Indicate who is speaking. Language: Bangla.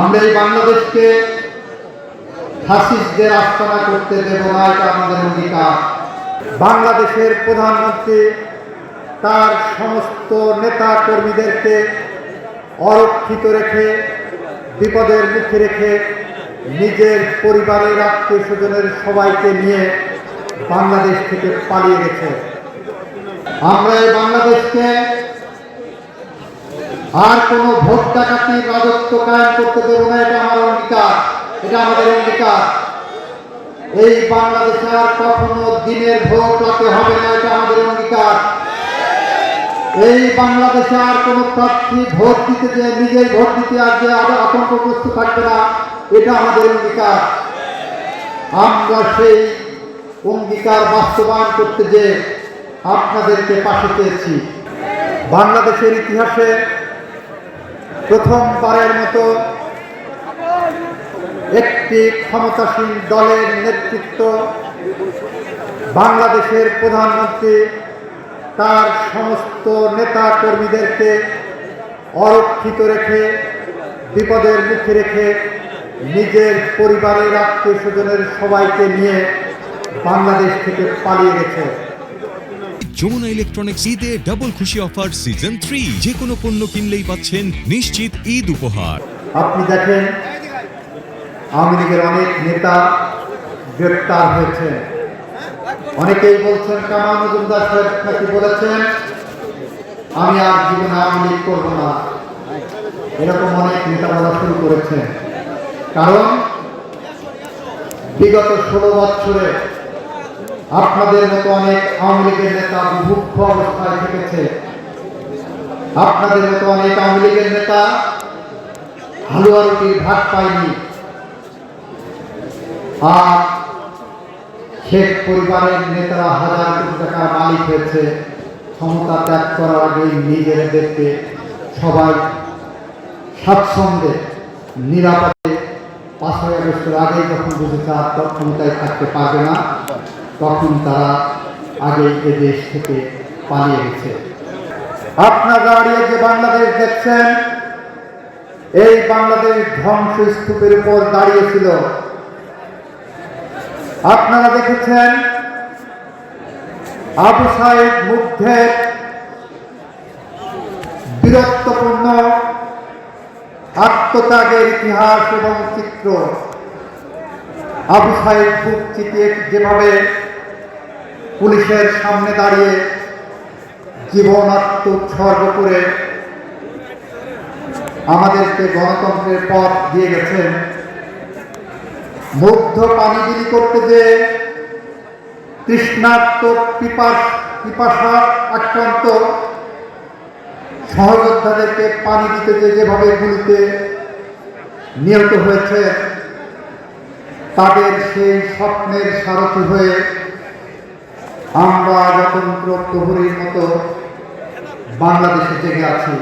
Speaker 1: আমরা এই বাংলাদেশকে ফাসিস্টদের আস্তানা করতে দেব না, এটা আমাদের অঙ্গীকার। বাংলাদেশের প্রধানমন্ত্রী তার সমস্ত নেতা কর্মীদেরকে অরক্ষিত রেখে, বিপদের মুখে রেখে নিজের পরিবারের আত্মীয় স্বজনের সবাইকে নিয়ে বাংলাদেশ থেকে পালিয়ে গেছে। আমরা এই বাংলাদেশকে আর কোনো ভোট ডাকাতির রাজত্ব কায়েম করতে দেব না, এটা আমার অঙ্গীকার, এটা আমাদের অঙ্গীকার। এই বাংলাদেশে আর কখনো দিনের ভোট রাতে হবে না, এটা আমাদের অঙ্গীকার। এই বাংলাদেশে আর কোনো প্রার্থী ভোট দিতে যে নিজেই ভোট দিতে আর যে আবার আতঙ্কগ্রস্ত থাকবে না, এটা আমাদের অঙ্গীকার। আমরা সেই অঙ্গীকার বাস্তবায়ন করতে যে আপনাদেরকে পাশে পেয়েছি। বাংলাদেশের ইতিহাসে প্রথমবারের মতো একটি ক্ষমতাসীন দলের নেতৃত্ব বাংলাদেশের প্রধানমন্ত্রী তার সমস্ত নেতা কর্মীদেরকে অরক্ষিত রেখে, বিপদের মুখে রেখে নিজের পরিবারের আত্মীয় স্বজনের সবাইকে নিয়ে বাংলাদেশ থেকে পালিয়ে গেছে।
Speaker 2: যমুনা ইলেকট্রনিক্স ঈদে ডাবল খুশি অফার সিজন থ্রি যে কোনো পণ্য কিনলেই পাচ্ছেন নিশ্চিত ঈদ উপহার।
Speaker 1: আপনি দেখেন, আওয়ামী লীগের অনেক নেতা গ্রেপ্তার হয়েছে অনেকেই বলছেন, কামাল মজুমদার সাহেব নাকি বলেছেন, আমি আর জীবনে আওয়ামী লীগ করব না। এরকম অনেক নেতা বলা শুরু করেছেন। কারণ, বিগত ষোলো বছরে আপনাদের মতো অনেক আওয়ামী লীগের নেতা বুভুক্ষ অবস্থায় থেকেছে। আপনাদের মতো অনেক আওয়ামী লীগের নেতা হালুয়া রুটির ভাগ পায়নি। আর শেখ পরিবারের নেতারা হাজার কোটি টাকার মালিক হয়েছে। ক্ষমতা ত্যাগ করার আগেই নিজেদেরকে সবাই স্বাচ্ছন্দ্যে, নিরাপদে, পাঁচই আগস্টের আগেই যখন বুঝেছে আর ক্ষমতায় থাকতে পারবে না তখন তারা আগে এ দেশ থেকে পালিয়ে গেছে। আপনার দাঁড়িয়ে যে বাংলাদেশ দেখছেন, এই বাংলাদেশ ধ্বংস স্তূপের উপর দাঁড়িয়েছিল। আপনারা দেখেছেন, আবু সাহেব মুগ্ধের বীরত্বপূর্ণ আত্মত্যাগের ইতিহাস এবং চিত্র। আবু সাহেব বুক চিতিয়ে যেভাবে পুলিশের সামনে দাঁড়িয়ে জীবন আত্মোৎসর্গ করে আমাদেরকে গণতন্ত্রের পথ দিয়ে গেছেন। মুগ্ধ পানি বিলি করতে যে তৃষ্ণার্ত পিপাস পিপাসা আক্রান্ত সহযোদ্ধাদেরকে পানি দিতে যে যেভাবে গুলিতে নিহত হয়েছে, তাদের সেই স্বপ্নের সারথি হয়ে আমরা যখন প্রহরীর মতো বাংলাদেশে জেগে আছি।